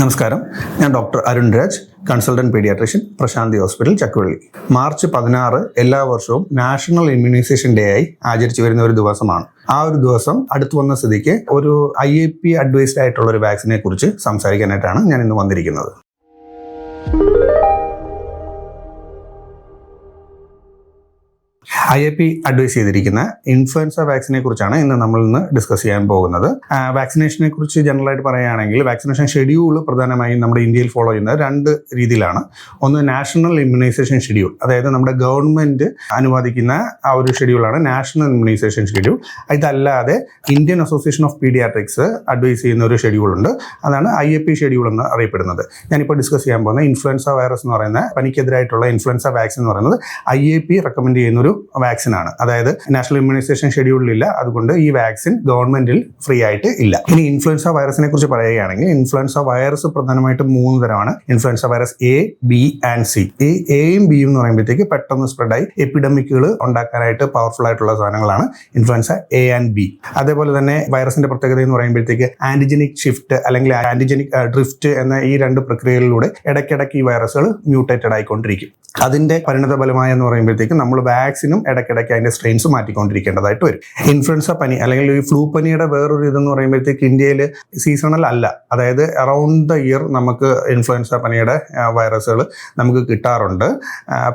നമസ്കാരം. ഞാൻ doctor Arun Raj consultant pediatrician Prashanthi hospital Chakkuvally. March പതിനാറ് എല്ലാ വർഷവും നാഷണൽ ഇമ്മ്യൂണൈസേഷൻ ഡേ ആയി ആചരിച്ചു വരുന്ന ഒരു ദിവസമാണ്. ആ ഒരു ദിവസം അടുത്തു വന്ന സ്ഥിതിക്ക് ഒരു ഐ എ പി അഡ്വൈസ്ഡ് ആയിട്ടുള്ള ഒരു വാക്സിനെ കുറിച്ച് സംസാരിക്കാനായിട്ടാണ് ഞാൻ ഇന്ന് വന്നിരിക്കുന്നത്. ഐ എ പി അഡ്വൈസ് ചെയ്തിരിക്കുന്ന ഇൻഫ്ലുവൻസ വാക്സിനെ കുറിച്ചാണ് ഇന്ന് നമ്മൾ ഇന്ന് ഡിസ്കസ് ചെയ്യാൻ പോകുന്നത്. വാക്സിനേഷനെ കുറിച്ച് ജനറൽ ആയിട്ട് പറയുകയാണെങ്കിൽ വാക്സിനേഷൻ ഷെഡ്യൂൾ പ്രധാനമായും നമ്മുടെ ഇന്ത്യയിൽ ഫോളോ ചെയ്യുന്നത് രണ്ട് രീതിയിലാണ്. ഒന്ന് നാഷണൽ ഇമ്മ്യൂണൈസേഷൻ ഷെഡ്യൂൾ അതായത് നമ്മുടെ ഗവൺമെന്റ് അനുവദിക്കുന്ന ആ ഒരു ഷെഡ്യൂളാണ് നാഷണൽ ഇമ്മ്യൂണൈസേഷൻ ഷെഡ്യൂൾ ഇതല്ലാതെ Indian association of pediatrics advise ചെയ്യുന്ന ഒരു ഷെഡ്യൂൾ ഉണ്ട്. അതാണ് ഐ എ പി ഷെഡ്യൂൾ എന്ന് അറിയപ്പെടുന്നത്. ഞാനിപ്പോൾ ഡിസ്കസ് ചെയ്യാൻ പോകുന്ന ഇൻഫ്ലുവൻസ വൈറസ് എന്ന് പറയുന്ന പനിക്കെതിരായിട്ടുള്ള ഇൻഫ്ലുവൻസ വാക്സിൻ എന്ന് പറയുന്നത് ഐ എ പി റെക്കമെൻഡ് ചെയ്യുന്ന ഒരു വാക്സിൻ ആണ്. അതായത് നാഷണൽ ഇമ്മ്യൂണൈസേഷൻ ഷെഡ്യൂളിലില്ല അതുകൊണ്ട് ഈ വാക്സിൻ ഗവൺമെന്റിൽ ഫ്രീ ആയിട്ട് ഇല്ല. ഇനി ഇൻഫ്ലുവൻസ വൈറസിനെ കുറിച്ച് പറയുകയാണെങ്കിൽ ഇൻഫ്ലുവൻസ വൈറസ് പ്രധാനമായിട്ടും മൂന്ന് തരമാണ്. Influenza virus A B and C ഈ എയും ബിയും എന്ന് പറയുമ്പോഴത്തേക്ക് പെട്ടെന്ന് സ്പ്രെഡായി എപ്പിഡമിക്കുകൾ ഉണ്ടാക്കാനായിട്ട് പവർഫുൾ ആയിട്ടുള്ള സാധനങ്ങളാണ് ഇൻഫ്ലുവൻസ എ ആൻഡ് ബി അതേപോലെ തന്നെ വൈറസിന്റെ പ്രത്യേകത എന്ന് പറയുമ്പോഴത്തേക്ക് ആന്റിജനിക് ഷിഫ്റ്റ് അല്ലെങ്കിൽ ആന്റിജനിക് ഡ്രിഫ്റ്റ് എന്ന ഈ രണ്ട് പ്രക്രിയകളിലൂടെ ഇടയ്ക്കിടയ്ക്ക് ഈ വൈറസുകൾ മ്യൂട്ടേറ്റഡ് ആയിക്കൊണ്ടിരിക്കും. അതിന്റെ പരിണത ഫലമായി എന്ന് പറയുമ്പോഴത്തേക്ക് നമ്മൾ വാക്സിനും ഇടയ്ക്കിടയ്ക്ക് അതിന്റെ സ്ട്രെയിൻസ് മാറ്റിക്കൊണ്ടിരിക്കേണ്ടതായിട്ട് വരും. ഇൻഫ്ലുവൻസ പനി അല്ലെങ്കിൽ ഈ ഫ്ലൂ പനിയുടെ വേറൊരു ഇതെന്ന് പറയുമ്പോഴത്തേക്ക് ഇന്ത്യയിൽ സീസണൽ അല്ല. അതായത് അറൗണ്ട് ദ ഇയർ നമുക്ക് ഇൻഫ്ലുവൻസ പനിയുടെ വൈറസുകൾ നമുക്ക് കിട്ടാറുണ്ട്.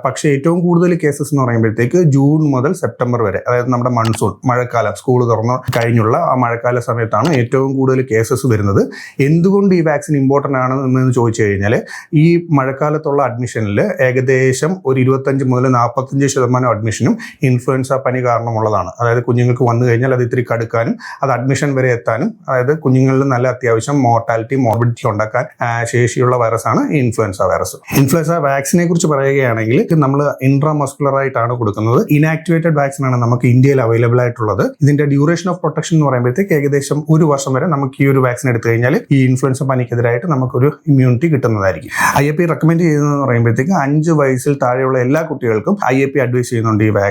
പക്ഷേ ഏറ്റവും കൂടുതൽ കേസസ് എന്ന് പറയുമ്പോഴത്തേക്ക് ജൂൺ മുതൽ സെപ്റ്റംബർ വരെ അതായത് നമ്മുടെ മൺസൂൺ മഴക്കാലം സ്കൂൾ തുറന്ന് കഴിഞ്ഞുള്ള ആ മഴക്കാല സമയത്താണ് ഏറ്റവും കൂടുതൽ കേസസ് വരുന്നത്. എന്തുകൊണ്ട് ഈ വാക്സിൻ ഇമ്പോർട്ടന്റ് ആണ് എന്ന് ചോദിച്ചു കഴിഞ്ഞാൽ ഈ മഴക്കാലത്തുള്ള അഡ്മിഷനിൽ ഏകദേശം ഒരു ഇരുപത്തഞ്ച് മുതൽ നാൽപ്പത്തഞ്ച് ശതമാനം അഡ്മിഷനും ഇൻഫ്ലുവൻസ പനി കാരണമുള്ളതാണ്. അതായത് കുഞ്ഞുങ്ങൾക്ക് വന്നു കഴിഞ്ഞാൽ അത് ഇത്തിരി കടുക്കാനും അത് അഡ്മിഷൻ വരെ എത്താനും അതായത് കുഞ്ഞുങ്ങളിൽ നല്ല അത്യാവശ്യം മോർട്ടാലിറ്റി മോർബിഡിറ്റി ഉണ്ടാക്കാൻ ശേഷിയുള്ള വൈറസാണ് ഇൻഫ്ലുവൻസ വൈറസ് ഇൻഫ്ലുവൻസ വാക്സിനെ കുറിച്ച് പറയുകയാണെങ്കിൽ നമ്മൾ ഇൻട്രാമസ്കുലർ ആയിട്ടാണ് കൊടുക്കുന്നത്. ഇനാക്ടിവേറ്റഡ് വാക്സിൻ ആണ് നമുക്ക് ഇന്ത്യയിൽ അവൈലബിൾ ആയിട്ടുള്ളത്. ഇതിന്റെ ഡ്യൂറേഷൻ ഓഫ് പ്രൊട്ടക്ഷൻ എന്ന് പറയുമ്പോഴത്തേക്ക് ഏകദേശം ഒരു വർഷം വരെ നമുക്ക് ഈ ഒരു വാക്സിൻ എടുത്തു കഴിഞ്ഞാൽ ഈ ഇൻഫ്ലുവൻസ പനിക്കെതിരായിട്ട് നമുക്കൊരു ഇമ്മ്യൂണിറ്റി കിട്ടുന്നതായിരിക്കും. ഐ എ പി റെക്കമെൻഡ് ചെയ്യുന്നതെന്ന് പറയുമ്പോഴത്തേക്ക് അഞ്ച് വയസ്സിൽ താഴെയുള്ള എല്ലാ കുട്ടികൾക്കും ഐ എ പി അഡ്വൈസ് ചെയ്യുന്നുണ്ട് ഈ വാക്സിൻ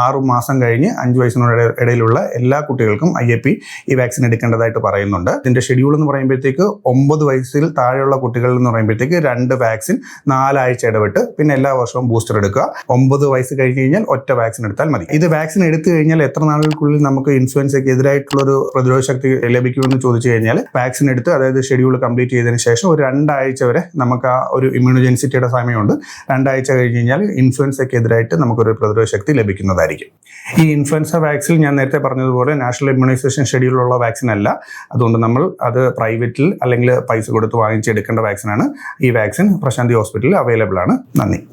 ആറു മാസം കഴിഞ്ഞ് അഞ്ച് വയസ്സിനോട് ഇടയിലുള്ള എല്ലാ കുട്ടികൾക്കും ഐ എ പി ഈ വാക്സിൻ എടുക്കേണ്ടതായിട്ട് പറയുന്നുണ്ട്. ഇതിന്റെ ഷെഡ്യൂൾ എന്ന് പറയുമ്പോഴത്തേക്ക് ഒമ്പത് വയസ്സിൽ താഴെയുള്ള കുട്ടികൾ എന്ന് പറയുമ്പോഴത്തേക്ക് രണ്ട് വാക്സിൻ നാലാഴ്ച ഇടവിട്ട് പിന്നെ എല്ലാ വർഷവും ബൂസ്റ്റർ എടുക്കുക. ഒമ്പത് വയസ്സ് കഴിഞ്ഞ് കഴിഞ്ഞാൽ ഒറ്റ വാക്സിൻ എടുത്താൽ മതി. ഇത് വാക്സിൻ എടുത്തു കഴിഞ്ഞാൽ എത്ര നാളുകൾക്കുള്ളിൽ നമുക്ക് ഇൻഫ്ലുവൻസയ്ക്ക് എതിരായിട്ടുള്ള ഒരു പ്രതിരോധ ശക്തി ലഭിക്കുമെന്ന് ചോദിച്ചു കഴിഞ്ഞാൽ വാക്സിൻ എടുത്ത് അതായത് ഷെഡ്യൂൾ കംപ്ലീറ്റ് ചെയ്തതിന് ശേഷം ഒരു രണ്ടാഴ്ച വരെ നമുക്ക് ആ ഒരു ഇമ്മ്യൂണോജെൻസിറ്റിയുടെ സമയമുണ്ട്. രണ്ടാഴ്ച കഴിഞ്ഞ് കഴിഞ്ഞാൽ ഇൻഫ്ലുവൻസയ്ക്ക് എതിരായിട്ട് നമുക്കൊരു പ്രതിരോധ ശക്തി ലഭിക്കുന്നതായിരിക്കും. ഈ ഇൻഫ്ലുവൻസ വാക്സിൻ ഞാൻ നേരത്തെ പറഞ്ഞതുപോലെ നാഷണൽ ഇമ്മ്യൂണൈസേഷൻ ഷെഡ്യൂളുള്ള വാക്സിൻ അല്ല. അതുകൊണ്ട് നമ്മൾ അത് പ്രൈവറ്റിൽ അല്ലെങ്കിൽ പൈസ കൊടുത്ത് വാങ്ങിച്ചെടുക്കേണ്ട വാക്സിനാണ് ഈ വാക്സിൻ പ്രശാന്തി ഹോസ്പിറ്റലിൽ അവൈലബിൾ ആണ്. നന്ദി.